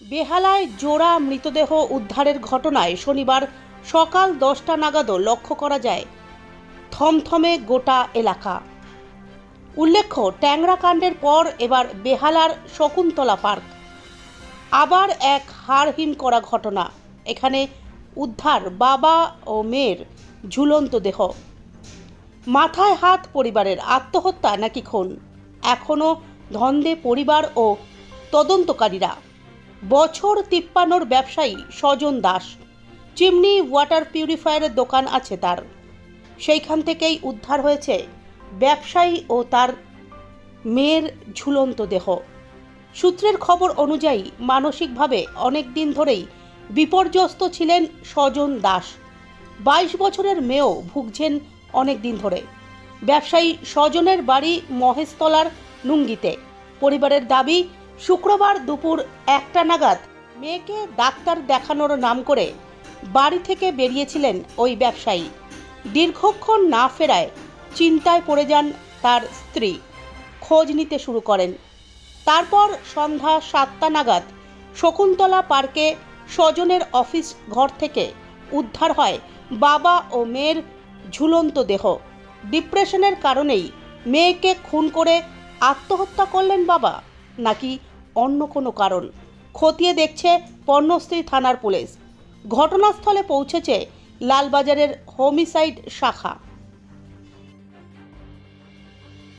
বেহালায় জোড়া মৃতদেহ উদ্ধারের ঘটনায় শনিবার সকাল দশটা নাগাদও লক্ষ্য করা যায়। থমথমে গোটা এলাকা। উল্লেখ্য ট্যাংরা কাণ্ডের পর এবার বেহালার শকুন্তলা পার্ক। আবার এক হাড়হিম করা ঘটনা। এখানে উদ্ধার বাবা ও মেয়ের ঝুলন্ত দেহ। মাথায় হাত পরিবারের আত্মহত্যা নাকি খুন? এখনও ধন্দে পরিবার ও তদন্তকারীরা। বছর তিপ্পান্নর ব্যবসায়ী স্বজন দাস। চিমনি ওয়াটার পিউরিফায়ারের দোকান আছে তার। সেইখান থেকেই উদ্ধার হয়েছে ব্যবসায়ী ও তার মেয়ের ঝুলন্ত দেহ। সূত্রের খবর অনুযায়ী মানসিকভাবে অনেক দিন ধরেই বিপর্যস্ত ছিলেন স্বজন দাস। বাইশ বছরের মেয়েও ভুগছেন অনেক দিন ধরে। ব্যবসায়ী স্বজনের বাড়ি মহেশতলার নুঙ্গিতে পরিবারের দাবি শুক্রবার দুপুর একটা নাগাদ মেয়েকে ডাক্তার দেখানোর নাম করে বাড়ি থেকে বেরিয়েছিলেন ওই ব্যবসায়ী। দীর্ঘক্ষণ না ফেরায় চিন্তায় পড়ে যান তার স্ত্রী। খোঁজ নিতে শুরু করেন। তারপর সন্ধ্যা সাতটা নাগাদ শকুন্তলা পার্কে স্বজনের অফিস ঘর থেকে উদ্ধার হয় বাবা ও মেয়ের ঝুলন্ত দেহ। ডিপ্রেশনের কারণেই মেয়েকে খুন করে আত্মহত্যা করলেন বাবা। নাকি অন্য কোনো কারণ। খতিয়ে দেখছে পর্ণশ্রী থানার পুলিশ। ঘটনাস্থলে পৌঁছেছে লালবাজারের হোমিসাইড শাখা।